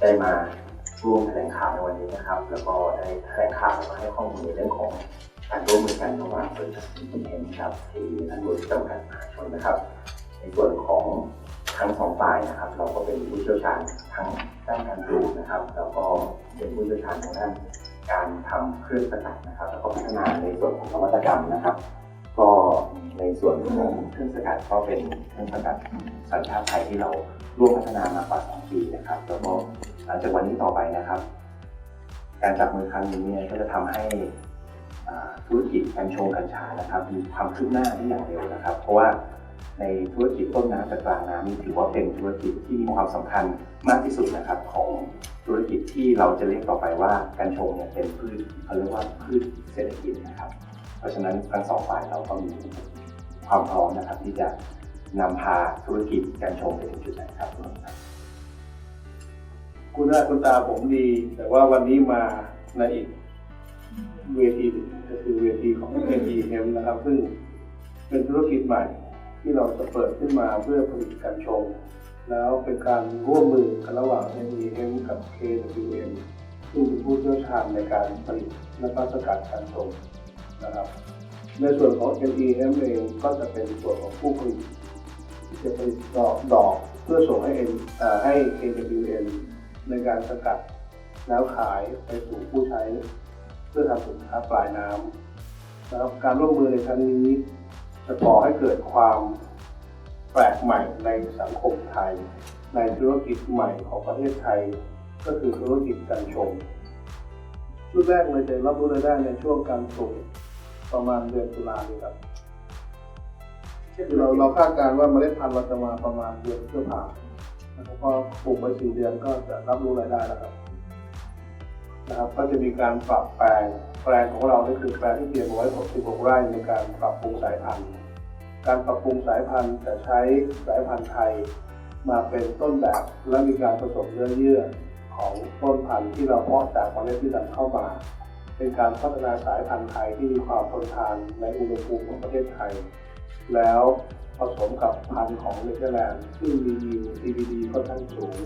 ได้มาร่วมแถลงข่าวในวันนี้นะครับ แล้วก็ได้แถลงข่าวแล้วก็ให้ข้อมูลในเรื่องของการร่วมมือกันระหว่างบริษัทอินเทนครับที่นันบุรีจำกัดมหาชนนะครับ ในส่วนของทั้งสองฝ่ายนะครับ เราก็เป็นผู้เชี่ยวชาญทั้งด้านการปลูกนะครับ แล้วก็เป็นผู้เชี่ยวชาญทางด้านการทำเครื่องสกัดนะครับ แล้วก็พัฒนาในส่วนของนวัตกรรมนะครับ ก็ในส่วนของเครื่องสกัดก็เป็นเครื่องสกัดสัญชาติไทยที่เราร่วมพัฒนามากว่า 2 ปีนะครับ แล้วก็หลังจากวันนี้ต่อไปนะครับ การจับมือครั้งนี้เนี่ยก็จะทำให้ธุรกิจกัญชงกัญชานะครับมีความคืบหน้าได้อย่างเร็วนะครับ เพราะว่าในธุรกิจต้นน้ำกับกลางน้ำนี่ถือว่าเป็นธุรกิจที่มีความสำคัญมากที่สุดนะครับของธุรกิจที่เราจะเรียกต่อไปว่ากัญชงเนี่ยเป็นพืชเขาเรียกว่าพืชเศรษฐกิจนะครับ เพราะฉะนั้นทั้งสองฝ่ายเราก็มีความพร้อมนะครับ ที่จะนำพาธุรกิจการชงไปถึงจุดนั้นครับคุณครับคุณหน้าคุณตาผมดี แต่ว่าวันนี้มาในอีกเวทีก็คือเวทีของ NEM นะครับ ซึ่งเป็นธุรกิจใหม่ที่เราจะเปิดขึ้นมาเพื่อผลิตกัญชง แล้วเป็นการร่วมมือกันระหว่าง NEM กับ KWM ซึ่งเป็นผู้เชี่ยวชาญในการผลิตและก็สกัดกัญชง นะครับ ในส่วนของ NEM เองก็จะเป็นส่วนของผู้ผลิตจะผลิตดอกดอกเพื่อส่งให้ N เอ่อให้ KWM ในการสกัดแล้วขายไปสู่ผู้ใช้ เพื่อทำสินค้าปลายน้ำนะครับการร่วมมือในครั้งนี้จะก่อให้เกิดความแปลกใหม่ในสังคมไทย ในธุรกิจใหม่ของประเทศไทย ก็คือธุรกิจการชงชุดแรกเลยจะรับรู้รายได้ในช่วงการปลูก ประมาณเดือนตุลาคมครับคือเราเราคาดการณ์ว่าเมล็ดพันธุ์เราจะมาประมาณเดือนพฤษภานะครับพอปลูกไปสี่เดือนก็จะรับรู้รายได้แล้วครับนะครับ ก็จะมีการปรับแปลงแปลงของเรานี่คือแปลงที่เตรียมไว้66ไร่ในการปรับปรุงสายพันธุ์ การปรับปรุงสายพันธุ์จะใช้สายพันธุ์ไทยมาเป็นต้นแบบ และมีการผสมเนื้อเยื่อของต้นพันธุ์ที่เราเพาะจากเมล็ดที่นำเข้ามา เป็นการพัฒนาสายพันธุ์ไทยที่มีความทนทานในอุณหภูมิของประเทศไทย แล้วผสมกับพันธุ์ของเนเธอร์แลนด์ซึ่งมียิว CBD ค่อนข้างสูง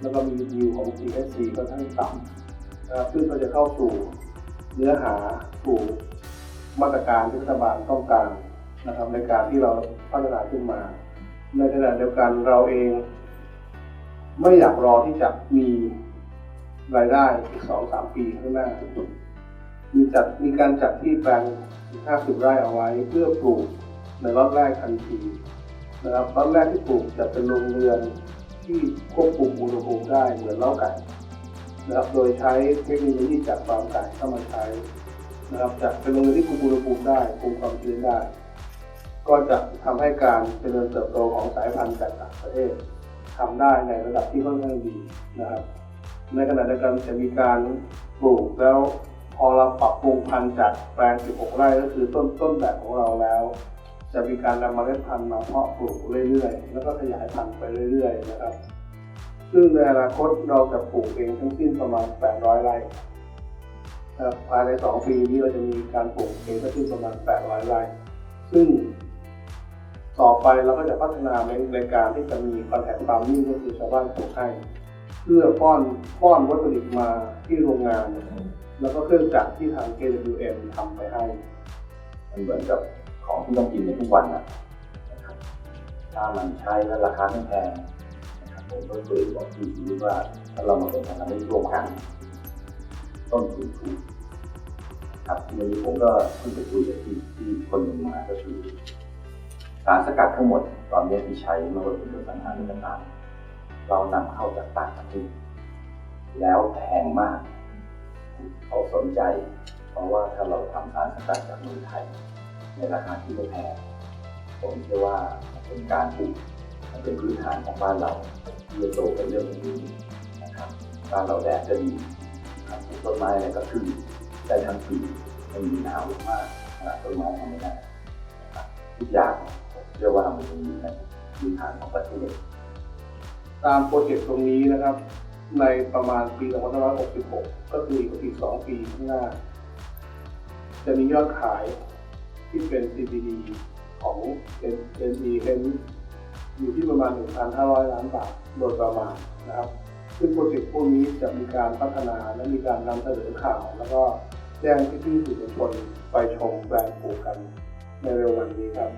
แล้วก็มียิวของ THC ค่อนข้างต่ำนะซึ่งก็จะเข้าสู่เนื้อหาสู่มาตรการที่รัฐบาลต้องการนะครับในการที่เราพัฒนาขึ้นมา ในขณะเดียวกันเราเอง ไม่อยากรอที่จะมีรายได้อีกสองสามปีข้างหน้า มีจัดมีการจัดที่แปลง50 ไร่เอาไว้ เพื่อปลูกในรอบแรกทันทีนะครับรอบแรกที่ปลูกจะเป็นโรงเรือนที่ควบคุมอุณหภูมิได้เหมือนเล้าไก่นะครับโดยใช้เทคโนโลยีจากฟาร์มไก่เข้ามาใช้นะครับจะเป็นโรงเรือนที่คุมอุณหภูมิได้คุมความชื้นได้ ก็จะทำให้การเจริญเติบโตของสายพันธุ์จากต่างประเทศทำได้ในระดับที่ค่อนข้างดีนะครับ ในขณะเดียวกันจะมีการปลูกแล้ว พอเราปรับปรุงพันธุ์จากแปลง 16 ไร่ก็คือต้นต้นแบบของเราแล้ว จะมีการนำเมล็ดพันธุ์มาเพาะปลูกเรื่อยๆ แล้วก็ขยายพันธุ์ไปเรื่อยๆ นะครับ ซึ่งในอนาคตเราจะปลูกเองทั้งสิ้นประมาณ 800 ไร่ครับภายใน 2 ปีนี้เราจะมีการปลูกเองทั้งสิ้นประมาณ 800 ไร่ ซึ่งต่อไปเราก็จะพัฒนาในในการที่จะมีคอนแทคฟาร์มมิ่งก็คือชาวบ้านปลูกให้ พื่อป้อนป้อนวัตถุดิบมาที่โรงงาน แล้วก็เครื่องจักรที่ทาง KWM ทำไปให้ มันเหมือนกับของที่ต้องกินในทุกวันนะนะครับถ้ามันใช้แล้วราคาไม่แพงนะครับผมก็เคยบอกที่ชีวิตว่าถ้าเรามาเป็นพันธมิตรร่วมกัน ต้นทุนถูกครับวันนี้ผมก็เพิ่งไปคุยกับที่ที่คนหนึ่งมาก็คือสารสกัดทั้งหมด ตอนนี้ที่ใช้ไม่ว่าเป็นปัญหาหรือต่างๆเรานำเข้าจากต่าง ระเทศแล้วแพงมากเขาสนใจ เพราะว่าถ้าเราทำสารสกัดจากเมืองไทย ในราคาที่ไม่แพงผมเชื่อว่าเป็นการปลูกมันเป็นพื้นฐานของบ้านเราที่จะโตเป็นเรื่องนี้นะครับบ้านเราแดดจะดีนะครับปลูกต้นไม้อะไรก็ขึ้นได้ทั้งปีไม่มีหนาวมากขนาดต้นไม้ทำไม่ได้นะครับทุกอย่างเชื่อว่ามันมีในพื้นฐานของประเทศ ตามโปรเจกต์ตรงนี้นะครับ ในประมาณปี 2566 ก็คืออีก2ปีข้างหน้า จะมียอดขายที่เป็น CBD ของ NEM อยู่ที่ประมาณ 1,500 ล้านบาทโดยประมาณนะครับ ซึ่งโปรเจกต์พวกนี้จะมีการพัฒนาและมีการนำเสนอข่าว แล้วก็แจ้งพี่ๆสื่อมวลชนไปชมแปลงปลูกกันในเร็ววันนี้ครับ